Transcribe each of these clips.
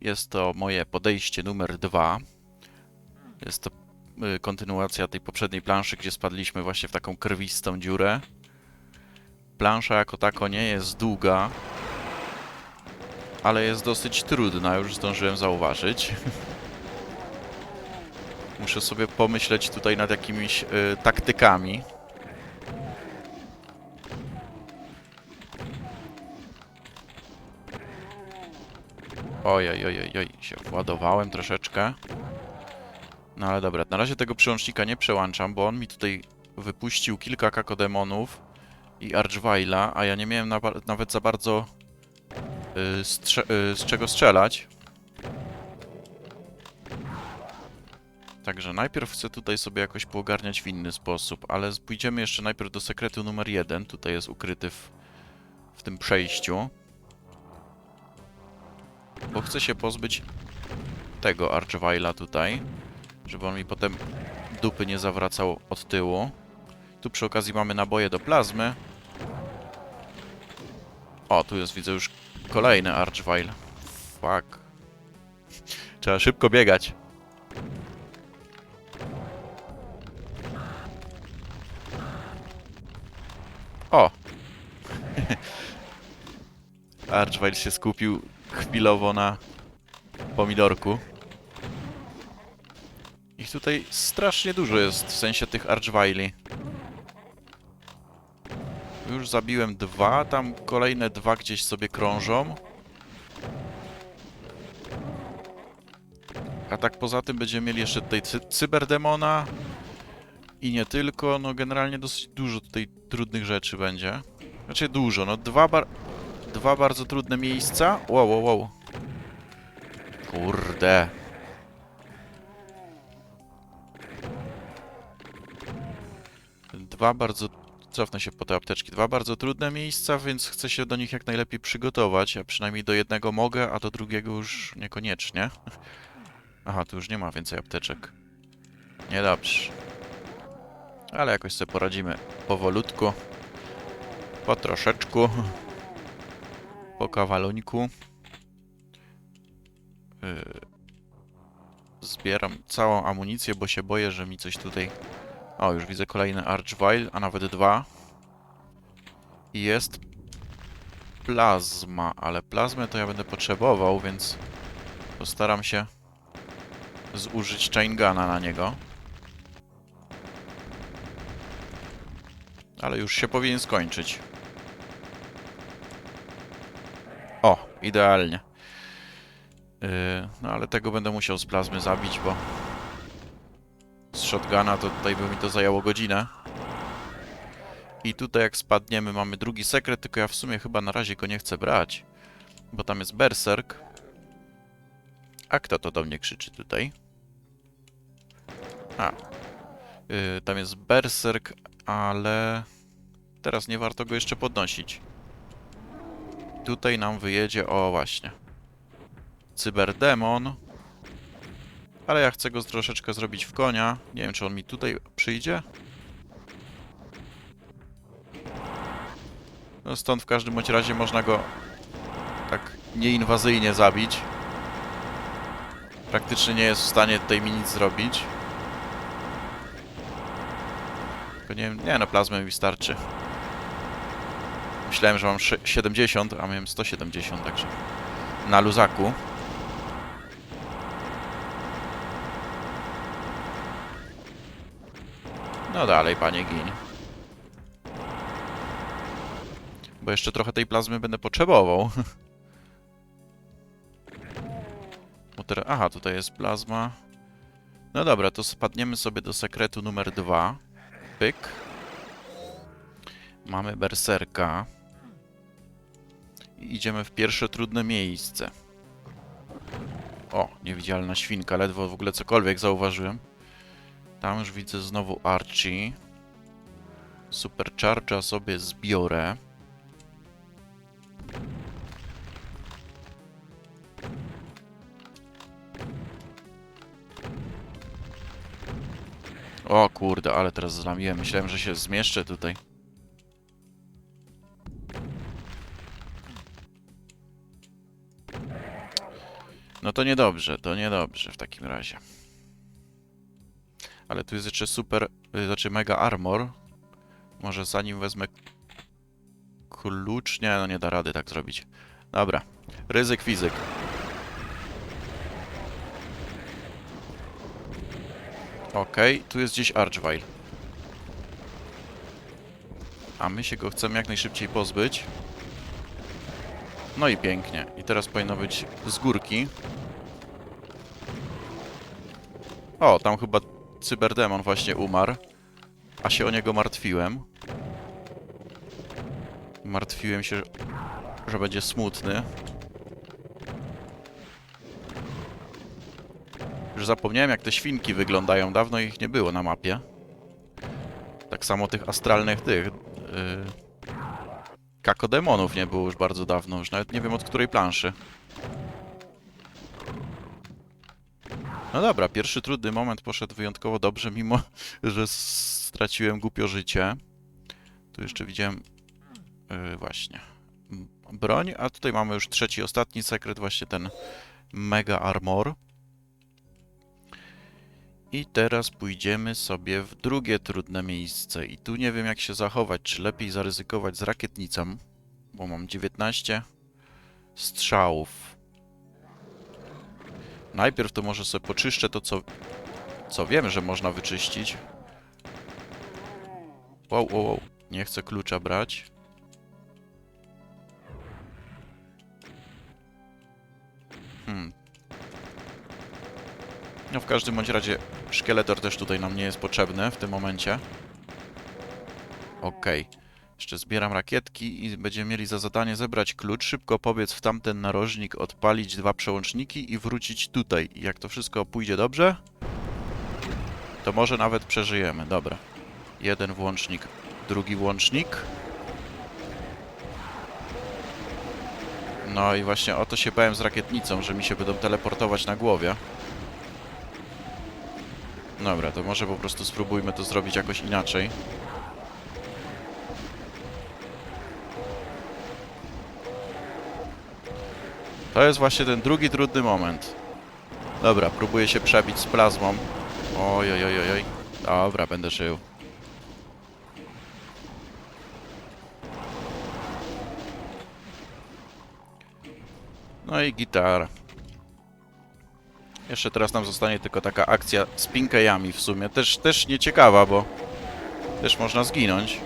jest to moje podejście numer dwa. Jest to y, kontynuacja tej poprzedniej planszy, gdzie spadliśmy właśnie w taką krwistą dziurę. Plansza jako tako nie jest długa, ale jest dosyć trudna, już zdążyłem zauważyć. Muszę sobie pomyśleć tutaj nad jakimiś y, taktykami. Oj, oj, oj, oj, się władowałem troszeczkę. No ale dobra, na razie tego przełącznika nie przełączam, bo on mi tutaj wypuścił kilka kakodemonów i Archvile'a, a ja nie miałem na, nawet za bardzo y, strze- y, z czego strzelać. Także najpierw chcę tutaj sobie jakoś poogarniać w inny sposób, ale pójdziemy jeszcze najpierw do sekretu numer jeden. Tutaj jest ukryty w, w tym przejściu. Bo chcę się pozbyć tego Archvile'a tutaj, żeby on mi potem dupy nie zawracał od tyłu. Tu przy okazji mamy naboje do plazmy. O, tu jest widzę już kolejny Archvile. Fuck. Trzeba szybko biegać. O! Archvile się skupił chwilowo na pomidorku. Ich tutaj strasznie dużo jest, w sensie tych Archvili. Już zabiłem dwa, tam kolejne dwa gdzieś sobie krążą. A tak poza tym będziemy mieli jeszcze tutaj cy cyberdemona. I nie tylko, no generalnie dosyć dużo tutaj trudnych rzeczy będzie. Znaczy dużo, no dwa, bar dwa bardzo trudne miejsca. Wow, wow, wow. Kurde. Dwa bardzo... Cofnę się po te apteczki. Dwa bardzo trudne miejsca, więc chcę się do nich jak najlepiej przygotować. A przynajmniej do jednego mogę, a do drugiego już niekoniecznie. Aha, tu już nie ma więcej apteczek. Niedobrze. Ale jakoś sobie poradzimy powolutku. Po troszeczku. Po kawalońku. Yy. Zbieram całą amunicję, bo się boję, że mi coś tutaj... O, już widzę kolejny Archvile, a nawet dwa. I jest plazma, ale plazmę to ja będę potrzebował, więc postaram się zużyć chaingana na niego. Ale już się powinien skończyć. O, idealnie. Yy, no ale tego będę musiał z plazmy zabić, bo z shotguna to tutaj by mi to zajęło godzinę. I tutaj jak spadniemy mamy drugi sekret, tylko ja w sumie chyba na razie go nie chcę brać. Bo tam jest berserk. A kto to do mnie krzyczy tutaj? A. Yy, tam jest berserk, ale teraz nie warto go jeszcze podnosić. Tutaj nam wyjedzie, o właśnie, cyberdemon. Ale ja chcę go troszeczkę zrobić w konia. Nie wiem, czy on mi tutaj przyjdzie. No stąd w każdym bądź razie można go tak nieinwazyjnie zabić. Praktycznie nie jest w stanie tutaj mi nic zrobić. Tylko nie wiem, nie no, plazmy mi starczy. Myślałem, że mam sze- 70, a miałem 170, także na luzaku. No dalej, panie gin. Bo jeszcze trochę tej plazmy będę potrzebował. Bo teraz... Aha, tutaj jest plazma. No dobra, to spadniemy sobie do sekretu numer dwa. Pyk. Mamy berserka. Idziemy w pierwsze trudne miejsce. O, niewidzialna świnka, ledwo w ogóle cokolwiek zauważyłem. Tam już widzę znowu Archie. Supercharge'a sobie zbiorę. O kurde, ale teraz zlamiłem. Myślałem, że się zmieszczę tutaj. No to niedobrze, to niedobrze w takim razie. Ale tu jest jeszcze super, y, znaczy mega armor. Może zanim wezmę klucz... Nie, no nie da rady tak zrobić. Dobra. Ryzyk fizyk. Okej, tu jest gdzieś Archvile. A my się go chcemy jak najszybciej pozbyć. No i pięknie. I teraz powinno być z górki. O, tam chyba cyberdemon właśnie umarł. A się o niego martwiłem. Martwiłem się, że będzie smutny. Już zapomniałem jak te świnki wyglądają. Dawno ich nie było na mapie. Tak samo tych astralnych tych... Yy... Kakodemonów nie było już bardzo dawno. Już nawet nie wiem od której planszy. No dobra, pierwszy trudny moment poszedł wyjątkowo dobrze, mimo że straciłem głupio życie. Tu jeszcze widziałem... Yy, właśnie. Broń, a tutaj mamy już trzeci, ostatni sekret, właśnie ten Mega Armor. I teraz pójdziemy sobie w drugie trudne miejsce. I tu nie wiem jak się zachować. Czy lepiej zaryzykować z rakietnicą, bo mam 19 strzałów. Najpierw to może sobie poczyszczę to, co, co wiem, że można wyczyścić. Wow, wow, wow. Nie chcę klucza brać. Hmm. No w każdym bądź razie szkieletor też tutaj nam nie jest potrzebny w tym momencie. Okej. Jeszcze zbieram rakietki i będziemy mieli za zadanie zebrać klucz, szybko pobiec w tamten narożnik, odpalić dwa przełączniki i wrócić tutaj. Jak to wszystko pójdzie dobrze, to może nawet przeżyjemy. Dobra. Jeden włącznik, drugi włącznik. No i właśnie o to się bałem z rakietnicą, że mi się będą teleportować na głowie. Dobra, to może po prostu spróbujmy to zrobić jakoś inaczej. To jest właśnie ten drugi trudny moment. Dobra, próbuję się przebić z plazmą. Oj, oj, oj, oj. Dobra, będę żył. No i gitara. Jeszcze teraz nam zostanie tylko taka akcja z pinkejami w sumie. Też, też nieciekawa, bo też można zginąć.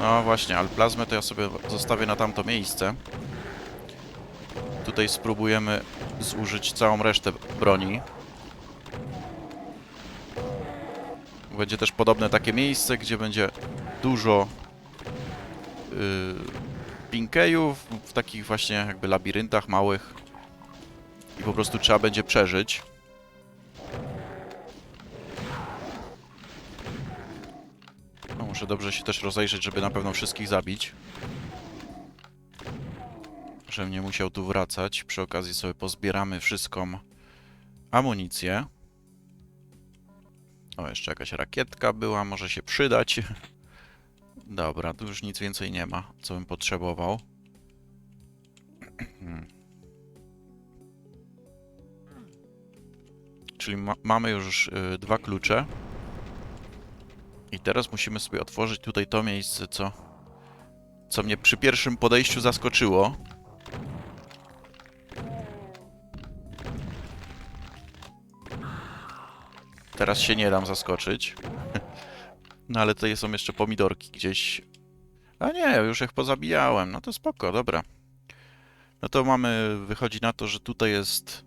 No właśnie, ale plazmę to ja sobie zostawię na tamto miejsce. Tutaj spróbujemy zużyć całą resztę broni. Będzie też podobne takie miejsce, gdzie będzie dużo yy, pinkejów w takich właśnie jakby labiryntach małych i po prostu trzeba będzie przeżyć. No, muszę dobrze się też rozejrzeć, żeby na pewno wszystkich zabić. Żebym nie musiał tu wracać. Przy okazji sobie pozbieramy wszystką amunicję. O, jeszcze jakaś rakietka była, może się przydać. Dobra, tu już nic więcej nie ma, co bym potrzebował. Czyli ma mamy już y, dwa klucze. I teraz musimy sobie otworzyć tutaj to miejsce, co, co mnie przy pierwszym podejściu zaskoczyło. Teraz się nie dam zaskoczyć. No ale tutaj są jeszcze pomidorki gdzieś. A nie, już ich pozabijałem. No to spoko, dobra. No to mamy, wychodzi na to, że tutaj jest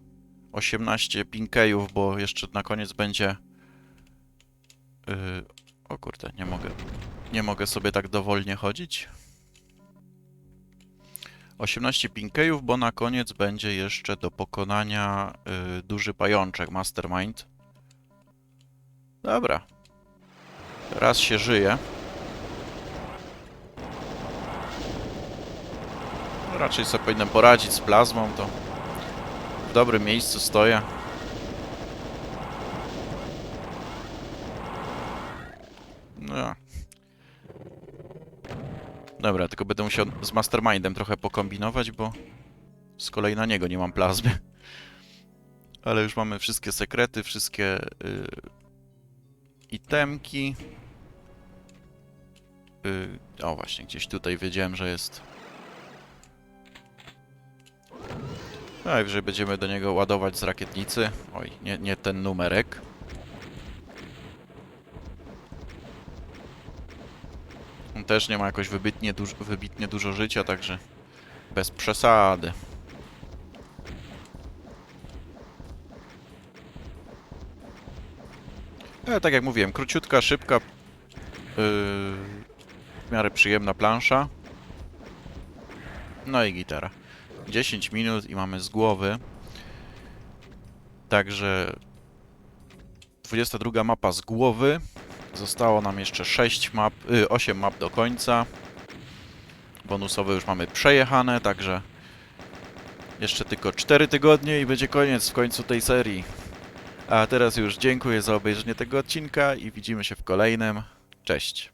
18 pinkejów, bo jeszcze na koniec będzie... Yy, o kurde, nie mogę. Nie mogę sobie tak dowolnie chodzić. 18 pinkejów, bo na koniec będzie jeszcze do pokonania yy, duży pajączek, Mastermind. Dobra. Raz się żyje. Raczej sobie powinienem poradzić z plazmą, to w dobrym miejscu stoję. No. Dobra, tylko będę musiał z Mastermindem trochę pokombinować, bo z kolei na niego nie mam plazmy. Ale już mamy wszystkie sekrety, wszystkie y, itemki. Y, o właśnie, gdzieś tutaj wiedziałem, że jest. Najwyżej będziemy do niego ładować z rakietnicy. Oj, nie, nie ten numerek. On też nie ma jakoś wybitnie, duż, wybitnie dużo życia, także bez przesady. Ale tak jak mówiłem, króciutka, szybka, yy, w miarę przyjemna plansza. No i gitara. 10 minut i mamy z głowy. Także 22 mapa z głowy. Zostało nam jeszcze 6 map, y, 8 map do końca. Bonusowe już mamy przejechane, także jeszcze tylko 4 tygodnie i będzie koniec w końcu tej serii. A teraz już dziękuję za obejrzenie tego odcinka i widzimy się w kolejnym. Cześć.